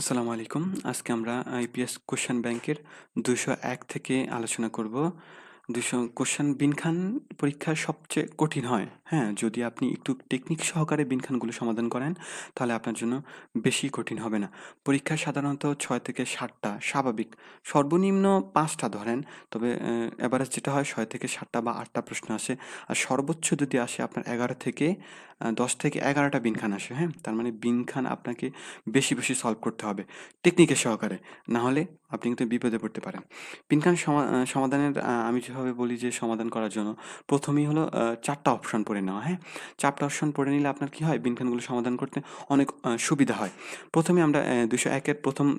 আসসালামু আলাইকুম। আজকে আমরা আইপিএস কোশ্চেন ব্যাংকের দুশো এক থেকে আলোচনা করব। দুশো কোশ্চেন বিনখান পরীক্ষা সবচেয়ে কঠিন হয়। হ্যাঁ যদি আপনি একটু টেকনিক সহকারে বিনখানগুলো সমাধান করেন, তাহলে আপনার জন্য বেশি কঠিন হবে না। পরীক্ষা সাধারণত ছয় থেকে সাতটা, স্বাভাবিক। সর্বনিম্ন পাঁচটা ধরেন, তবে এভারেজ যেটা হয় ছয় থেকে সাতটা বা আটটা প্রশ্ন আসে। আর সর্বোচ্চ যদি আসে আপনার এগারো থেকে দশ থেকে এগারোটা বিনখান আসে হ্যাঁ? তার মানে বিনখান আপনাকে বেশি বেশি সলভ করতে হবে টেকনিকের সহকারে। না হলে আপনি কিন্তু বিপদে পড়তে পারেন। পিনকান সমা- সমাধানের আমি যেভাবে বলি যে সমাধান করার জন্য প্রথমেই হলো চারটা অপশন পড়ে নেওয়া হ্যাঁ? চারটা অপশন পড়ে নিলে আপনার কি হয়? বিনখানগুলো সমাধান করতে অনেক সুবিধা হয়। প্রথমে আমরা দুশো একের প্রথম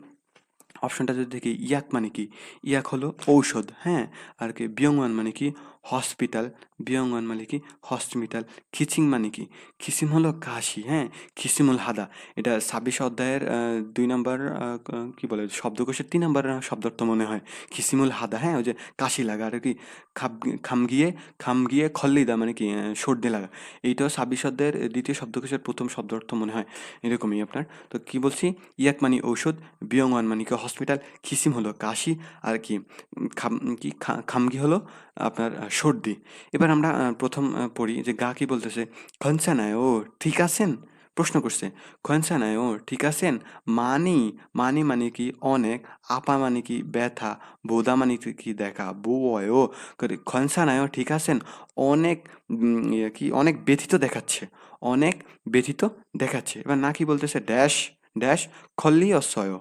অপশনটা যদি দেখি, ইয়াক মানে কি? ইয়াক হলো ঔষধ হ্যাঁ? আর কি বিয়ংওয়ান মানে কি? হসপিটাল বিয়ংওয়ান মানে কি হসপিটাল খিচিং মানে কি খিসিম হলো কাশি হ্যাঁ খিসিমুল হাদা এটা ছাব্বিশ অধ্যায়ের দুই নম্বর ক- বলে শব্দকোষের তিন নম্বর শব্দার্থ মনে হয়। খিসিমুল হাদা হ্যাঁ? ওই যে কাশি লাগা, আর কি। খাপ খাম গিয়ে খাম গিয়ে খল্লিদা মানে কি সর্দি লাগা। এইটাও ছাব্বিশ অধ্যায়ের দ্বিতীয় শব্দকোষের প্রথম শব্দার্থ মনে হয়। এরকমই আপনার। তো কি বলছি? ইয়াক মানে ঔষধ বিয়ংওয়ান মানে কি হসপিটাল খিসিম হলো কাশি, আর কি খাম, কি খামগি হলো? আপনার সর্দি। এবার আমরা প্রথম পড়ি যে গা কি বলতেছে? খনসানায় ও ঠিক আছেন? প্রশ্ন করছে। খনসানায় ও ঠিক আছেন? মানি। মানি মানে কি? অনেক। আপা মানে কি? ব্যথা। বোদা মানে কি? দেখা? বয়। ও খনসানায় ঠিক আছেন? অনেক। ইয়ে কি? অনেক ব্যথিত দেখাচ্ছে। অনেক ব্যথিত দেখাচ্ছে। এবার না কি বলতেছে? ড্যাশ। ড্যাশ। খল্লি অসয়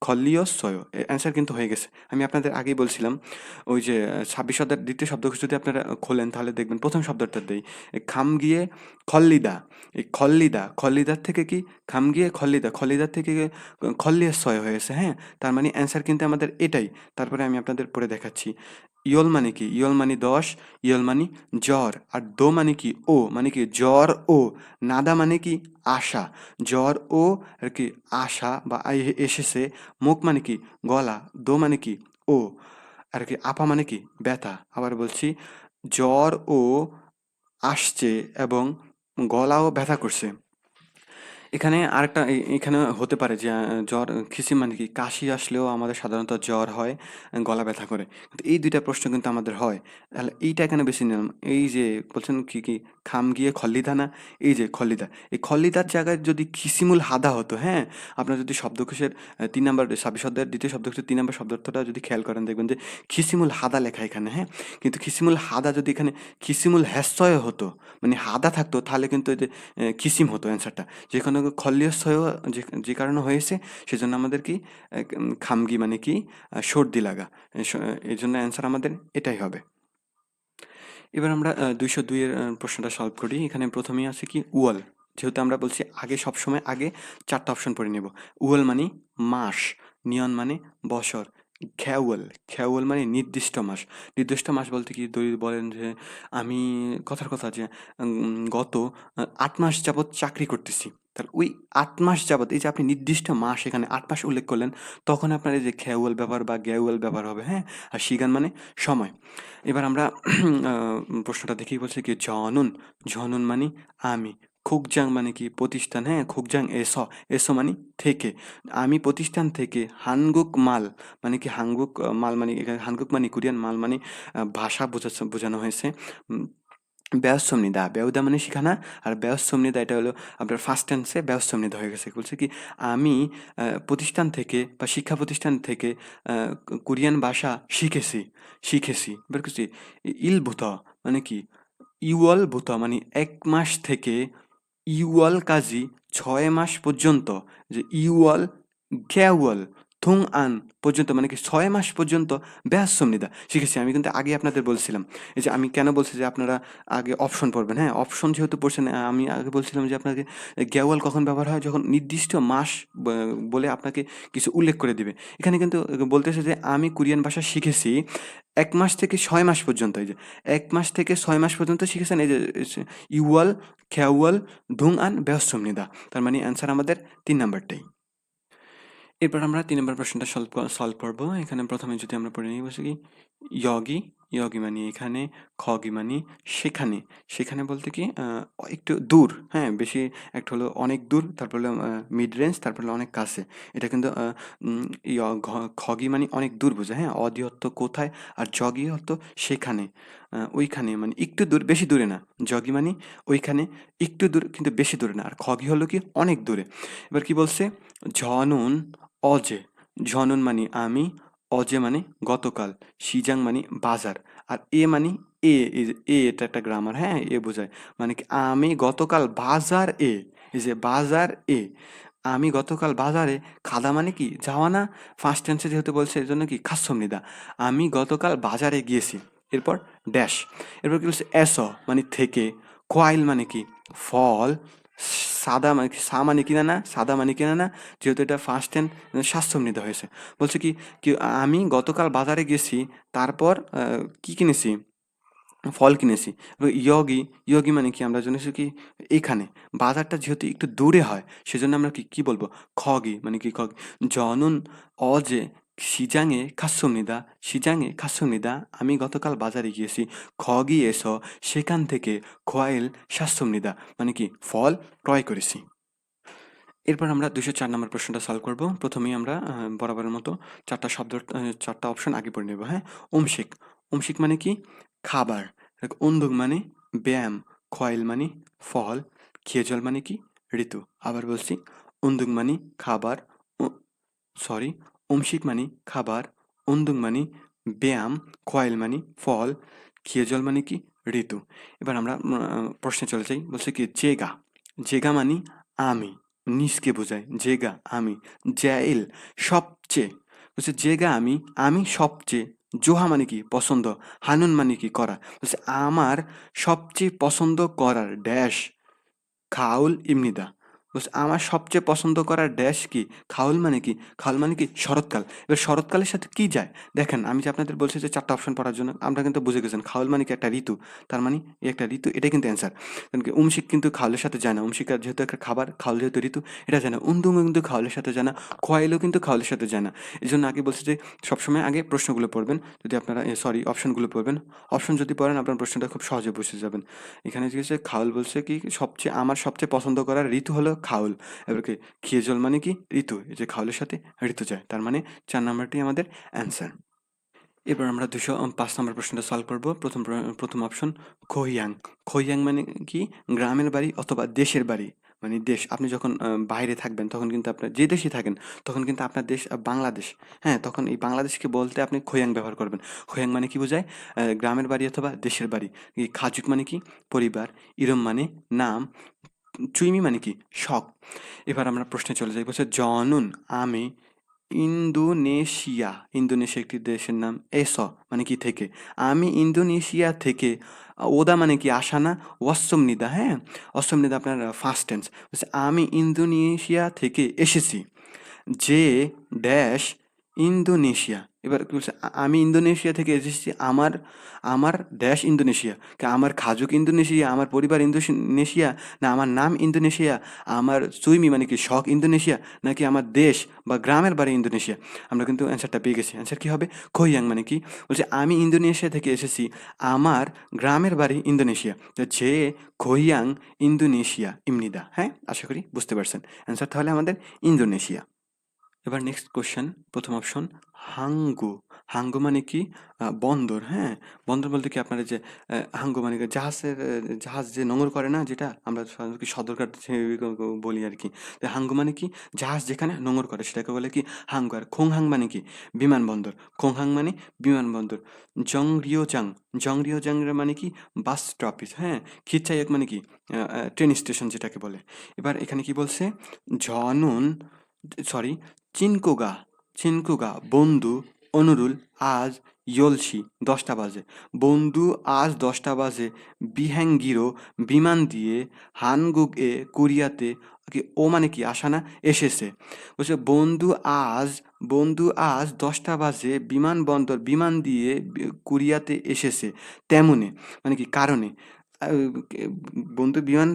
খল্লীয় সয় অ্যান্সার কিন্তু হয়ে গেছে। আমি আপনাদের আগেই বলছিলাম, ওই যে ছাব্বিশ শব্দের দ্বিতীয় শব্দ যদি আপনারা খোলেন তাহলে দেখবেন প্রথম শব্দটা দেই। খাম গিয়ে খল্লিদা। এই খল্লিদা। খল্লিদার থেকে কি? খাম গিয়ে খল্লিদা। খল্লিদার থেকে খল্লিয় সয় হয়েছে হ্যাঁ? তার মানে অ্যান্সার কিন্তু আমাদের এটাই। তারপরে আমি আপনাদের পড়ে দেখাচ্ছি। ইয়ল মানে কি? ইয়ল মানে দশ, ইয়ল মানে জ্বর। আর দো মানে কি? ও মানে কি জ্বর ও। নাদা মানে কি আশা। জ্বর ও আর কি আশা বা এসেছে। মুখ মানে কি গলা। দো মানে কি ও। আর কি আপা মানে কি ব্যথা। আবার বলছি, জ্বর ও আসছে এবং গলাও ব্যথা করছে। এখানে আরেকটা, এ- এখানে হতে পারে যে জ্বর খিসি মানে কি, কাশি আসলেও আমাদের সাধারণত জ্বর হয়, গলা ব্যথা করে। কিন্তু এই দুইটা প্রশ্ন কিন্তু আমাদের হয়। তাহলে এইটা এখানে বেশি নিলাম। এই যে বলছেন কি কি, খাম গিয়ে খল্লিদা না? এই যে খল্লিদা। এই খল্লিদার জায়গায় যদি খিসিমুল হাদা হতো হ্যাঁ? আপনার যদি শব্দকোষের তিন নম্বর অধ্যায়ের দ্বিতীয় শব্দকোষের তিন নম্বর শব্দার্থটা যদি খেয়াল করেন, দেখবেন যে খিসিমুল হাদা লেখা এখানে হ্যাঁ? কিন্তু খিসিমুল হাদা যদি এখানে খিসিমুল হ্যাসয় হতো মানে হাদা থাকতো, তাহলে কিন্তু এই যে খিসিম হতো অ্যান্সারটা যেখানে খল্লিয়সয় যে যে কারণে হয়েছে, সেজন্য আমাদের কি খামগি মানে কি সর্দি লাগা এই জন্য অ্যান্সার আমাদের এটাই হবে। এবার আমরা দুইশো দুইয়ের প্রশ্নটা সলভ করি। এখানে প্রথমেই আছে কি উয়াল যেহেতু আমরা বলছি আগে, সবসময় আগে, চারটা অপশন পড়ে নেব। উয়াল মানে মাস, নিয়ন মানে বছর খ্যাওয়াল খ্যাওয়াল মানে নির্দিষ্ট মাস। নির্দিষ্ট মাস বলতে কি, দলিল বলেন যে, আমি কথার কথা যে গত আট মাস যাবৎ চাকরি করতেছি। তাহলে ওই আট মাস যাবৎ এই যে আপনি নির্দিষ্ট মাস এখানে আট মাস উল্লেখ করলেন, তখন আপনার এই যে খ্যাওয়াল ব্যবহার বা গ্যাওয়াল ব্যবহার হবে হ্যাঁ? আর শিগান মানে সময়। এবার আমরা প্রশ্নটা দেখেই বলছে কি জনুন জনুন মানে আমি। খুকজাং মানে কি? প্রতিষ্ঠান হ্যাঁ? খুকজাং, এস। এস মানে থেকে। আমি প্রতিষ্ঠান থেকে হানগুক মাল মানে কি হাঙ্গুক মাল মানে হানগুক মানে কোরিয়ান মাল মানে ভাষা বোঝাচ্ছে বোঝানো হয়েছে। ব্যয়সমনিদা ব্যয়দা মানে শিখানা আর ব্যয়সমনিদা এটা হলো আপনার ফার্স্ট টেন্সে ব্যয়সমনিদা হয়ে গেছে। বলছে কি, আমি প্রতিষ্ঠান থেকে বা শিক্ষা প্রতিষ্ঠান থেকে কোরিয়ান ভাষা শিখেছি শিখেছি। বের করছি ইল ভূত মানে কি? ইউয়াল ভূত মানে এক মাস থেকে ইউয়াল কাজী ছয় মাস পর্যন্ত। যে ইউয়াল গ্যাওয়াল থুং আন পর্যন্ত মানে কি ছয় মাস পর্যন্ত ব্যাস ব্যাসমনিদা শিখেছি আমি কিন্তু আগে আপনাদের বলছিলাম। এই যে আমি কেন বলছি যে আপনারা আগে অপশন পড়বেন? হ্যাঁ অপশন যেহেতু পড়ছেন আমি আগে বলছিলাম যে আপনাকে গ্যাওয়াল কখন ব্যবহার হয়? যখন নির্দিষ্ট মাস বলে আপনাকে কিছু উল্লেখ করে দিবে। এখানে কিন্তু বলতেছে যে আমি কোরিয়ান ভাষা শিখেছি এক মাস থেকে ছয় মাস পর্যন্ত। এই যে এক মাস থেকে ছয় মাস পর্যন্ত শিখেছেন, এই যে ইউয়াল খেয়াওয়াল ধুং আন ব্যস্তমনিদা তার মানে অ্যান্সার আমাদের তিন নাম্বারটাই এরপর আমরা তিন নম্বর প্রশ্নটা সলভ সলভ করব। এখানে প্রথমে যদি আমরা পড়ে নিই, বসে কি? ইয়গি ইয়গি মানে এখানে খগি মানে সেখানে। সেখানে বলতে কি একটু দূর হ্যাঁ বেশি একটা হলো অনেক দূর, তারপর হলো মিড রেঞ্জ তারপর হলো অনেক কাছে। এটা কিন্তু খগি মানে অনেক দূর বোঝায় হ্যাঁ অদি অর্থ কোথায় আর জগি অর্থ সেখানে ওইখানে মানে একটু দূর, বেশি দূরে না। জগি মানে ওইখানে একটু দূর, কিন্তু বেশি দূরে না। আর খগি হলো কি, অনেক দূরে। এবার কি বলছে? ঝনুন অজে। ঝনুন মানে আমি অজে মানে গতকাল সিজাং মানে বাজার, আর এ মানে এ এ এটা একটা গ্রামার হ্যাঁ এ বোঝায়। মানে কি, আমি গতকাল বাজার এ, এই যে বাজার এ, আমি গতকাল বাজারে খাদা মানে কি, যাওয়া না? ফার্স্ট টেন্সে যেহেতু বলছে এর জন্য কি খাসমনিদা আমি গতকাল বাজারে গিয়েছি। এরপর ড্যাশ এরপর কি বলছে, এস মানে থেকে, কোয়াইল মানে কি, ফল সাদা মানে সা মানে কিনা না সাদা মানে কিনা না যেহেতু এটা ফার্স্ট হ্যান্ড স্বাস্থ্যমৃত হয়েছে। বলছে কি আমি গতকাল বাজারে গেছি, তারপর কি কিনেছি? ফল কিনেছি। ইয়গি ইয়গি মানে কি আমরা জেনেছি কি? এখানে। বাজারটা যেহেতু একটু দূরে হয়, সেজন্য আমরা কি কি বলব? খগি মানে কি খগি? জনুন অজে সিজাঙে খাসুমনিদা সিজাঙে খাসুমনিদা আমি গতকাল বাজারে গিয়েছি। খগি এসো সেখান থেকে খোয়াইল শাসুমনিদা মানে কি? ফল ক্রয় করেছি। এরপর আমরা দুশো চার নম্বর প্রশ্নটা সলভ করব। প্রথমেই আমরা বরাবরের মতো চারটা শব্দ চারটা অপশন আগে পড়ে নেব হ্যাঁ? অমশিক অমশিক মানে কি? খাবার। অন্দুক মানে ব্যায়াম। খয়েল মানে ফল। খেজল মানে কি? ঋতু। আবার বলছি অন্দুক মানে খাবার। সরি অমশিক মানে খাবার অন্দুক মানে ব্যায়াম খয়েল মানে ফল খেজল মানে কি? ঋতু। এবার আমরা প্রশ্নে চলে যাই। বলছে কি, জেগা। জেগা মানে আমি। নিজকে বোঝায়, জেগা আমি। জ্যাইল সবচেয়ে। বলছে, জেগা আমি আমি সবচেয়ে। জোহা মানে কি? পছন্দ। হানুন মানে কি? করা। বলছে, আমার সবচেয়ে পছন্দ করার ড্যাশ খাউল ইমনিদা। আমার সবচেয়ে পছন্দ করার ড্যাশ কি? খাউল মানে কি? খাউল মানে কি? শরৎকাল। এবার শরৎকালের সাথে কি যায়? দেখেন, আমি যে আপনাদের বলছি যে চারটা অপশন পড়ার জন্য, আমরা কিন্তু বুঝে গেছেন, খাউল মানে কি একটা ঋতু? তার মানে এই একটা ঋতু, এটাই কিন্তু অ্যান্সার কারণ কি উমশিক কিন্তু খাউলের সাথে যায় না। উমশিক যেহেতু একটা খাবার, খাউল যেহেতু ঋতু, এটা যায় না। উন্দুং কিন্তু খাউলের সাথে যায় না। খোয়াইলও কিন্তু খাউলের সাথে যায় না। এই জন্য আগে বলছি যে, সবসময় আগে প্রশ্নগুলো পড়বেন। যদি আপনারা সরি অপশনগুলো পড়বেন। অপশন যদি পড়েন, আপনার প্রশ্নটা খুব সহজে বুঝে যাবেন। এখানে হচ্ছে খাউল বলছে কি, সবচেয়ে, আমার সবচেয়ে পছন্দ করার ঋতু হলো খাউল। এবার কি খিয়েজল মানে কি? ঋতু। এই যে খাউলের সাথে ঋতু যায়। তার মানে চার নাম্বারটি আমাদের অ্যান্সার এবার আমরা দুশো পাঁচ নম্বর প্রশ্নটা সলভ করব। প্রথম প্রথম অপশন খোহিয়াং খোহিয়াং মানে কি? গ্রামের বাড়ি অথবা দেশের বাড়ি? মানে দেশ। আপনি যখন বাইরে থাকবেন, তখন কিন্তু আপনার, যে দেশে থাকেন, তখন কিন্তু আপনার দেশ বাংলাদেশ। হ্যাঁ তখন এই বাংলাদেশকে বলতে আপনি খোয়াং ব্যবহার করবেন। খোয়াং মানে কি বোঝায়? গ্রামের বাড়ি অথবা দেশের বাড়ি। খাজুক মানে কি? পরিবার। ইরম মানে নাম। চুইমি মানে কি? শখ এবার আমরা প্রশ্নে চলে যাই। বলছে, জনুন, আমি ইন্দোনেশিয়া ইন্দোনেশিয়া একটি দেশের নাম এস মানে কি থেকে? আমি ইন্দোনেশিয়া থেকে, ওদা মানে কি আসা না অসম নিদা হ্যাঁ? অসম নিদা আপনার ফার্স্ট টেন্স বলছে, আমি ইন্দোনেশিয়া থেকে এসেছি। যে ড্যাশ ইন্দোনেশিয়া। এবার কি বলছে? আমি ইন্দোনেশিয়া থেকে এসেছি, আমার আমার দেশ ইন্দোনেশিয়া। আমার খাজুক ইন্দোনেশিয়া, আমার পরিবার ইন্দোনেশিয়া না, আমার নাম ইন্দোনেশিয়া, আমার সুইমি মানে কি শখ ইন্দোনেশিয়া, নাকি আমার দেশ বা গ্রামের বাড়ি ইন্দোনেশিয়া? আমরা কিন্তু অ্যান্সারটা পেয়ে গেছি। অ্যান্সার কী হবে? খোয়াং মানে কি? বলছে, আমি ইন্দোনেশিয়া থেকে এসেছি, আমার গ্রামের বাড়ি ইন্দোনেশিয়া। তো যে খোয়াং ইন্দোনেশিয়া, ইমনিদা হ্যাঁ? আশা করি বুঝতে পারছেন। অ্যান্সার তাহলে আমাদের ইন্দোনেশিয়া। এবার নেক্সট কোশ্চেন প্রথম অপশন হাঙ্গু। হাঙ্গু মানে কি? বন্দর হ্যাঁ? বন্দর বলতে কি আপনারা যে হাঙ্গু মানে জাহাজের জাহাজ যে নোঙর করে না, যেটা আমরা কি সদরঘাট যে বলি আর কি। তো হাঙ্গু মানে কি? জাহাজ যেখানে নোংর করে, সেটাকে বলে কি হাঙ্গু। আর খোংহাং মানে কি? বিমানবন্দর। খোংহাং মানে বিমানবন্দর। জংরিওজাং। জংরিওজাং মানে কি? বাস স্টপেজ হ্যাঁ? খিচাইক মানে কি? ট্রেন স্টেশন যেটাকে বলে। এবার এখানে কি বলছে? জনুন সরি চিনকুগা চিনকুগা বন্ধু অনুরুল আজ ইয়লসি দশটা বাজে। বন্ধু আজ দশটা বাজে। বিহ্যাঙ্গিরো বিমান দিয়ে হানগুক এ কোরিয়াতে কি, ও মানে কি, আসা না, এসেছে। বলছে বন্ধু আজ বন্ধু আজ দশটা বাজে, বিমানবন্দর, বিমান দিয়ে কোরিয়াতে এসেছে। তেমনে মানে কি, কারণে। বন্ধু বিমান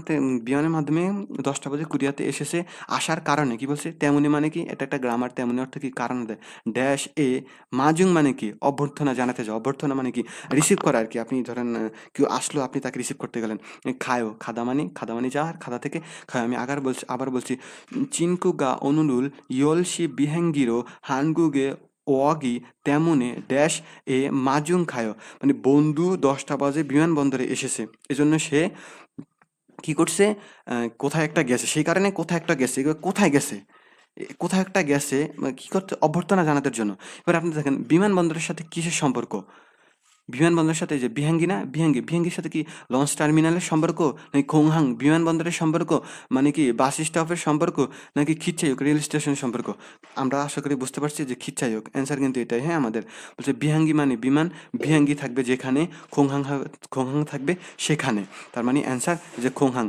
বিমানের মাধ্যমে ১০টা বাজে কুরিয়াতে এসেছে। আসার কারণে কি বলছে? তেমনি মানে কি? এটা একটা গ্রামার তেমনি অর্থ কি? কারণ দেয়। ড্যাশ এ মাজুং মানে কি? অভ্যর্থনা জানাতে যাওয়া। অভ্যর্থনা মানে কি? রিসিভ করা আর কি আপনি ধরেন কেউ আসলো আপনি তাকে রিসিভ করতে গেলেন। এ খায়ো, খাদা মানে খাদা মানে যাওয়া আর খাদা থেকে খায়। আমি আগার বলছি আবার বলছি চিনকু চিনকুগা অনুরুল ইয়োলশি বিহেঙ্গিরো হানগুগে ওয়াগি, তেমনে, ড্যাশ, এ মাজুং খায় মানে বন্ধু ১০টা বাজে, বিমানবন্দরে এসেছে। এজন্য সে কি করছে? কোথায় একটা গেছে। সেই কারণে কোথায় একটা গেছে। কোথায় গেছে? কোথায় একটা গেছে মানে কি করতে? অভ্যর্থনা জানাতে জন্য। এবার আপনি দেখেন, বিমানবন্দরের সাথে কিসের সম্পর্ক? বিমানবন্দরের সাথে যে বিহাঙ্গি না? বিহাঙ্গি। বিহাঙ্গির সাথে কি লঞ্চ টার্মিনালের সম্পর্ক? নাকি খোংহাং বিমানবন্দরের সম্পর্ক? মানে কি বাস স্টপের সম্পর্ক? নাকি খিচ্চাইওক রেল স্টেশনের সম্পর্ক? আমরা আশা করি বুঝতে পারছি যে খিচ্চাইওক। অ্যান্সার কিন্তু এটাই হ্যাঁ আমাদের। বলছে বিহাঙ্গি মানে বিমান, বিহাঙ্গি থাকবে যেখানে, খোংহাং খোংহাং থাকবে সেখানে। তার মানে অ্যান্সার যে খোংহাং।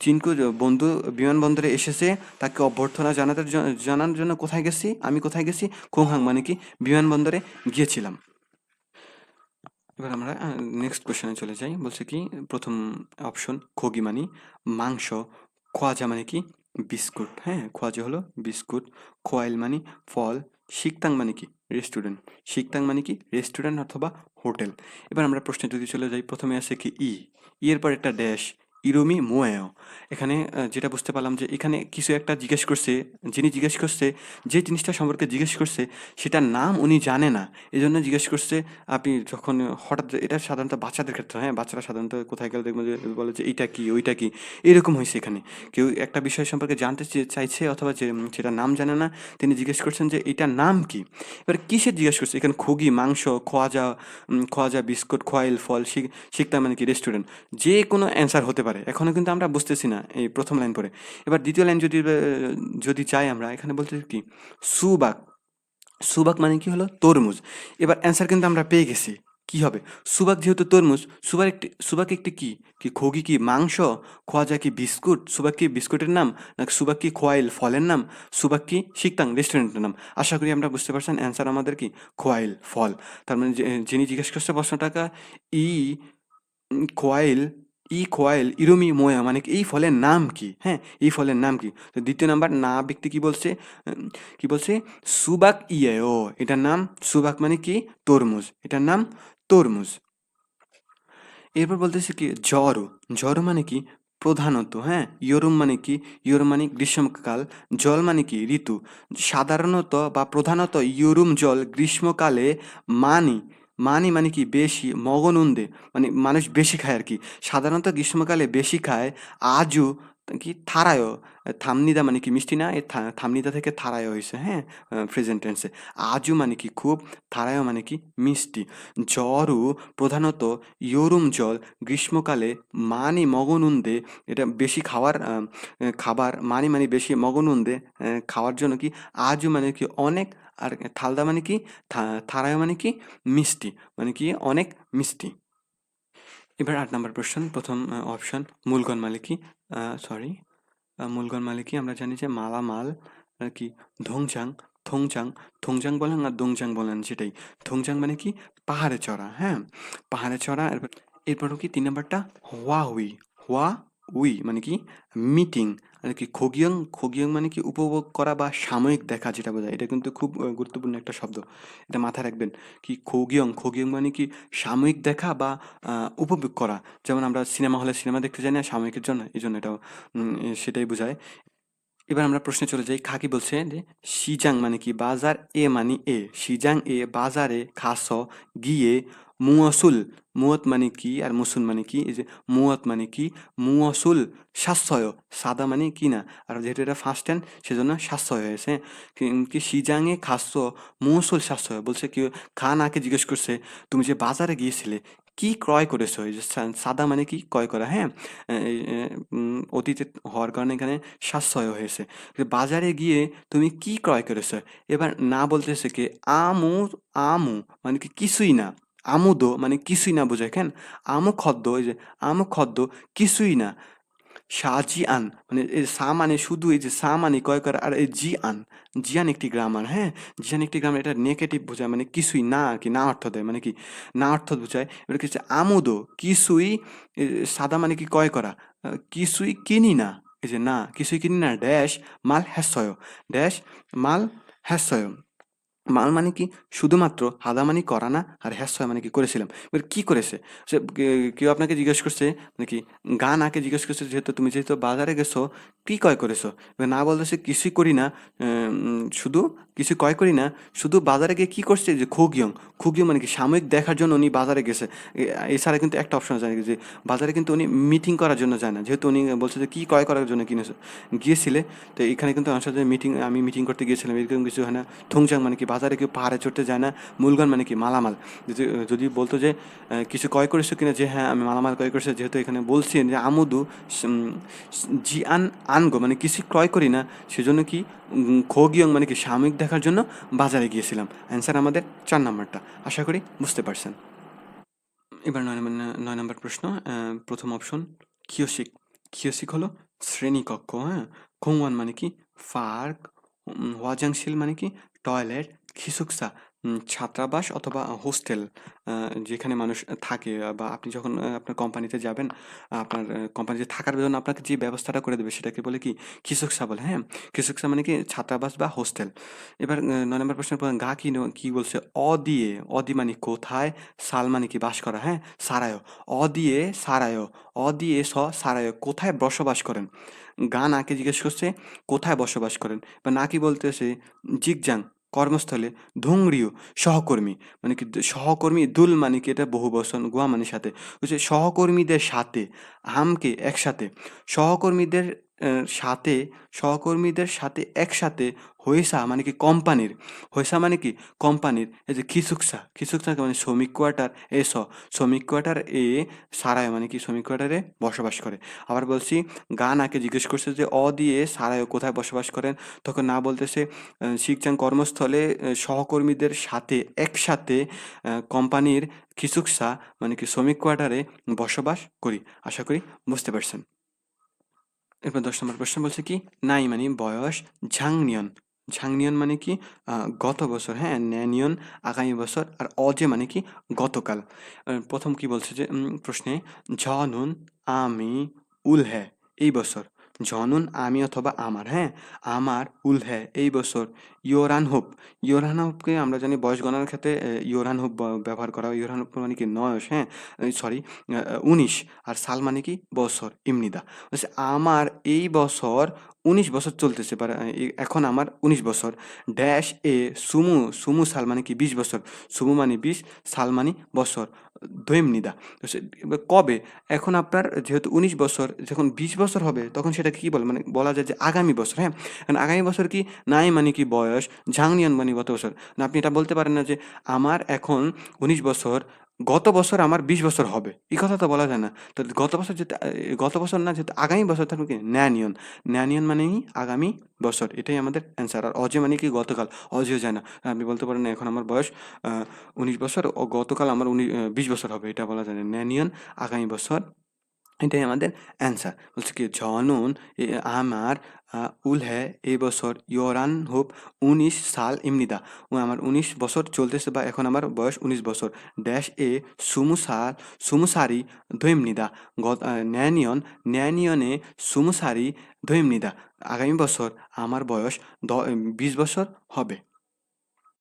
চিনকু বন্ধু বিমানবন্দরে এসেছে, তাকে অভ্যর্থনা জানাতে জ জানানোর জন্য কোথায় গেছি? আমি কোথায় গেছি? খোংহাং মানে কি বিমানবন্দরে গিয়েছিলাম। এবার আমরা নেক্সট কোয়েশনে চলে যাই। বলছে কি প্রথম অপশন খোগি মানে মাংস, খোয়াজা মানে কি? বিস্কুট, হ্যাঁ? খোয়াজা হলো বিস্কুট, খোয়াইল মানে ফল, শিকতাং মানে কি? রেস্টুরেন্ট। শিকতাং মানে কি? রেস্টুরেন্ট অথবা হোটেল। এবার আমরা প্রশ্নে যদি চলে যাই, প্রথমে আসে কি ই। এর পর একটা ড্যাশ, ইরোমি মোয়েও। এখানে যেটা বুঝতে পারলাম যে এখানে কিছু একটা জিজ্ঞেস করছে। যিনি জিজ্ঞেস করছে, যে জিনিসটা সম্পর্কে জিজ্ঞেস করছে সেটার নাম উনি জানে না। এজন্য জিজ্ঞেস করছে আপনি যখন হঠাৎ এটা সাধারণত বাচ্চাদের ক্ষেত্রে, হ্যাঁ? বাচ্চারা সাধারণত কোথায় গেলে দেখবেন যে বলে যে এইটা কি? ওইটা কি? এরকম হয়েছে এখানে। কেউ একটা বিষয় সম্পর্কে জানতে চাইছে অথবা যে সেটার নাম জানে না, তিনি জিজ্ঞেস করছেন যে এটার নাম কি? এবার কিসের জিজ্ঞেস করছে? এখানে খুগি মাংস, খোয়াজা, খোয়াজা, বিস্কুট, খোয়াইল, ফল, শিক শিকতাং মানে কি? রেস্টুরেন্ট। যে কোনো অ্যান্সার হতে পারে। এখনও কিন্তু আমরা বুঝতেছি না এই প্রথম লাইন পরে এবার দ্বিতীয় লাইন যদি যদি চাই আমরা এখানে বলতে কি? সুবাক। সুবাক মানে কি হলো? তরমুজ। এবার অ্যান্সার কিন্তু আমরা পেয়ে গেছি। কি হবে? সুবাক যেহেতু তরমুজ, সুবার একটি সুবাক একটি কি? কি খোগি কি মাংস? খোয়াজা কি বিস্কুট? সুবাক কি বিস্কুটের নাম? না সুবাক কি খোয়াইল ফলের নাম? সুবাক কি শিকতাং রেস্টুরেন্টের নাম? আশা করি আমরা বুঝতে পারছেন অ্যান্সার আমাদের কি? খোয়াইল ফল। তার মানে যিনি জিজ্ঞেস করছে প্রশ্নটাকে ই খোয়াইল ই খোয়াইল ইরোমি মোয়া মানে এই ফলের নাম কি? হ্যাঁ? এই ফলের নাম কি? তো ২য় নাম্বার না ব্যক্তি কি বলছে? কি বলছে? সুবাক ইয়ে ও এটার নাম সুবাক মানে কি? তরমুজ। এটার নাম তরমুজ। এরপর বলতেছে কি? জরো। জরো মানে কি? প্রধানত, হ্যাঁ? ইয়োরুম মানে কি? ইয়োরুম মানে গ্রীষ্মকাল। জল মানে কি? ঋতু। সাধারণত বা প্রধানত ইয়োরুম জল গ্রীষ্মকালে মানি, মানি মানে কি? বেশি, মগনন্দে মানে মানুষ বেশি খায় আর কি সাধারণত গ্রীষ্মকালে বেশি খায়। আজু কি? থারায়ও। থামনিদা মানে কি? মিষ্টি না? এই থামনিদা থেকে থারায়ও হয়েছে হ্যাঁ? আ প্রেজেন্ট টেন্সে। আজু মানে কি? খুব, থারায়ও মানে কি? মিষ্টি। জরু প্রধানত ইয়োরুম জল গ্রীষ্মকালে মানি মগনুন্দে এটা বেশি খাওয়ার খাবার মানি মানে বেশি মগনুন্দে খাওয়ার জন্য কি? আজু মানে কি? অনেক আর থালদা মানে কি? থা থারায়ও মানে কি? মিষ্টি। মানে কি? অনেক মিষ্টি। এবার আট নাম্বার প্রশ্ন প্রথম অপশন মূলগণ মালিকি সরি মূলগণ মালিকি আমরা জানি যে মালামাল মাল কি? ধোংচাং, থোংচাং, থোংচাং বলেন আর দোংচাং বলেন সেটাই। থোংচাং মানে কি? পাহাড়ে চড়া, হ্যাঁ? পাহাড়ে চড়া এরপর এরপরও কি তিন নম্বরটা ৩ হুই হুয়া উই মানে কি? মিটিং মানে কি? খোগিয়ং, খোগিয়ং মানে কি? উপভোগ করা বা সাময়িক দেখা যেটা বোঝায়। এটা কিন্তু খুব গুরুত্বপূর্ণ একটা শব্দ। এটা মাথায় রাখবেন। কি? খোগিয়ং, খোগিয়ং মানে কি? সাময়িক দেখা বা উপভোগ করা। যেমন আমরা সিনেমা হলে সিনেমা দেখতে যাই না সাময়িকের জন্য? এজন্য এটাও উম সেটাই বোঝায়। এবার আমরা প্রশ্নে চলে যাই। খা কি বলছে যে সিজাং মানে কি? বাজার, এ মানে এ। সিজাং এ বাজারে খাস গিয়ে মুয়াসুল, মুয়াত মানে কি? আর মুসুল মানে কি? এই যে মুয়াত মানে কি? মুয়াসুল সাশ্রয়, সাদা মানে কি না আর যেহেতু এটা ফার্স্ট হ্যান্ড সেজন্য সাশ্রয় হয়েছে। কি সিজাংয়ে খাস মুয়াসুল সাশ্রয় বলছে কি খা নাকে জিজ্ঞেস করছে, "তুমি যে বাজারে গিয়েছিলে কি ক্রয় করেছ?" এই যে সাদা মানে কি? ক্রয় করা, হ্যাঁ? অতীতে হওয়ার কারণে এখানে সাশ্রয় হয়েছে। বাজারে গিয়ে তুমি কি ক্রয় করেছ? এবার না বলতেছে কি? আমু আমু মানে কি? কিছুই না। আমুদো মানে কিছুই না বোঝায়, কেন? আমু খদ্দ, এই যে আমু খদ্দ কিছুই না। সাজি আন মানে এই সা মানে শুধু এই যে সা মানে কয় করা, আর এই জি আন জিয়ান একটি গ্রামার হ্যাঁ? জিয়ান একটি গ্রামার, এটা নেগেটিভ বোঝায় মানে কিছুই না কি না অর্থ দেয় মানে কি? না অর্থ বোঝায়। এবার কিছু আমুদো কিছুই সাদা মানে কি কয় করা? কিছুই কিনি না, এই যে না, কিছুই কিনি না, ড্যাশ মাল হ্যাসয় ড্যাশ মাল হ্যাসয় মাল মানে কি শুধুমাত্র হাদা মানে করা না, আর হ্যাসয় মানে কি করেছিলাম। এবার কি করেছে? সে কেউ আপনাকে জিজ্ঞেস করছে মানে কি গান আকে জিজ্ঞেস করছে, যেহেতু তুমি যেহেতু বাজারে গেছো, কি কয় করেছ? এবার না বলতেছে কিছুই করি না শুধু কিছু কয় করি না, শুধু বাজারে গিয়ে কি করছে? যে খুগিয়ং খুগিয়ং মানে কি সাময়িক দেখার জন্য উনি বাজারে গেছে। এছাড়া কিন্তু একটা অপশন আছে, যে বাজারে কিন্তু উনি মিটিং করার জন্য যায় না, যেহেতু উনি বলছে যে কি ক্রয় করার জন্য কিনেছে। গিয়েছিলে, তো এখানে কিন্তু আমার সাথে মিটিং আমি মিটিং করতে গিয়েছিলাম, এরকম কিছু হয় না। থংচাং মানে কি বাজারে কেউ পাহাড়ে চড়তে যায় না, মূলগন মানে কি? মালামাল। যদি বলতো যে কিছু ক্রয় করেছ কিনা, যে হ্যাঁ আমি মালামাল ক্রয় করেছি, যেহেতু এখানে বলছি যে আমুদু জি আন আনগো মানে কিছু ক্রয় করি না, সেজন্য কি খোগিয়ং মানে কি, সাময়িক দেখার জন্য বাজারে গিয়েছিলাম। অ্যান্সার আমাদের চার নাম্বারটা। আশা করি বুঝতে পারছেন। এবার নয় নম্বর নয় নম্বর প্রশ্ন প্রথম অপশন কিওসিক কিওসিক হলো শ্রেণীকক্ষ হ্যাঁ? খোংওয়ান মানে কি, পার্ক ওয়াজাংশিল মানে কি, টয়লেট খিসুকসা ছাত্রাবাস অথবা হোস্টেল যেখানে মানুষ থাকে। বা আপনি যখন আপনার কোম্পানিতে যাবেন, আপনার কোম্পানিতে থাকার জন্য আপনাকে যে ব্যবস্থাটা করে দেবে সেটাকে বলে কি খিসুকসা বলে হ্যাঁ? খিসুকসা মানে কি ছাত্রাবাস বা হোস্টেল। এবার নয় নম্বর প্রশ্নের পর গা কি কি বলছে? অ দিয়ে, অ মানে কোথায়? সাল মানে কি বাস করা হ্যাঁ? সারায়। অ দিয়ে, সারায়। অ দিয়ে, স, সারায়। কোথায় বসবাস করেন? গা নাকে জিজ্ঞেস করছে, কোথায় বসবাস করেন? বা নাকি বলতেছে, জিগজাং। কর্মস্থলে ধুংরিও সহকর্মী মানে কি সহকর্মী দুল মানে কি এটা বহু বসন গোয়া মানে সাথে। হচ্ছে সহকর্মীদের সাথে হামকে একসাথে। সহকর্মীদের সাথে সহকর্মীদের সাথে একসাথে হয়েসা মানে কি কোম্পানির হয়েসা মানে কি কোম্পানির, এই যে খিসুকসা খিসুকসা মানে শ্রমিক কোয়ার্টার, এ স, শ্রমিক কোয়ার্টার এ সারায় মানে কি শ্রমিক কোয়ার্টারে বসবাস করে। আবার বলছি গা নাকে জিজ্ঞেস করছে যে, অ দিয়ে সারায় কোথায় বসবাস করেন? তখন না বলতেছে শিখচাং কর্মস্থলে সহকর্মীদের সাথে একসাথে কোম্পানির খিসুকসা মানে কি শ্রমিক কোয়ার্টারে বসবাস করি। আশা করি বুঝতে পারছেন। এরপর দশ নম্বর প্রশ্ন বলছে কি? নাই মানে বয়স ঝাংনিয়ন। ঝাংনিয়ন মানে কি? গত বছর হ্যাঁ ন্যানিয়ন, আগামী বছর, আর অজে মানে কি? গতকাল। প্রথম কি বলছে যে প্রশ্নে ঝ নুন আমি উল হ্যাঁ এই বছর। ঝনুন আমি অথবা আমার হ্যাঁ? আমার, উল হ্যাঁ এই বছর। ইয়োরান হোপ। ইয়োরান হোপকে আমরা জানি বয়স গণনার ক্ষেত্রে ইয়োরান হুপ ব্যবহার করা হয়। ইয়োরান হোপ মানে কি নয়স হ্যাঁ? সরি উনিশ। আর সাল মানে কি বছর, ইমনিদা। আমার এই বছর উনিশ বছর চলতেছে এখন আমার উনিশ বছর। ড্যাশ এ সুমু সুমু সাল মানে কি বিশ বছর? সুমু মানে বিশ সাল মানে বছর। দৈমনিদা তো কবে? এখন আপনার যেহেতু উনিশ বছর, যখন বিশ বছর হবে, তখন সেটা কি বলে? মানে বলা যায় যে আগামী বছর হ্যাঁ? কারণ আগামী বছর কি? নাই মানে কি বয়স? ঝাংনিয়ন মানে গত বছর? না, আপনি এটা বলতে পারেন না যে আমার এখন উনিশ বছর গত বছর আমার বিশ বছর হবে। এই কথা তো বলা যায় না। তো গত বছর যেতে গত বছর না, যেহেতু আগামী বছর থাকবে কি? ন্যানিয়ন। ন্যানিয়ন মানে আগামী বছর। এটাই আমাদের অ্যান্সার আর অজে মানে কি? গতকাল। অজেও যায় না। আপনি বলতে পারেন এখন আমার বয়স উনিশ বছর। ও গতকাল আমার উনিশ বিশ বছর হবে। এটা বলা যায় না। ন্যানিয়ন আগামী বছর। এটাই আমাদের অ্যান্সার বলছে কি? জনুন, এ, আমার আহ, হ্যায় এই বছর ইয়োরান হোপ উনিশ সাল ইমনিদা। আমার উনিশ বছর চলতেছে বা এখন আমার বয়স উনিশ বছর। ড্যাশ এ সুমুসার সুমুসারি ধৈমনিদা। গত আহ, ন্যানিয়ন ন্যানিয়নে সুমুসারি ধৈমনিদা। আগামী বছর আমার বয়স দ বিশ বছর হবে।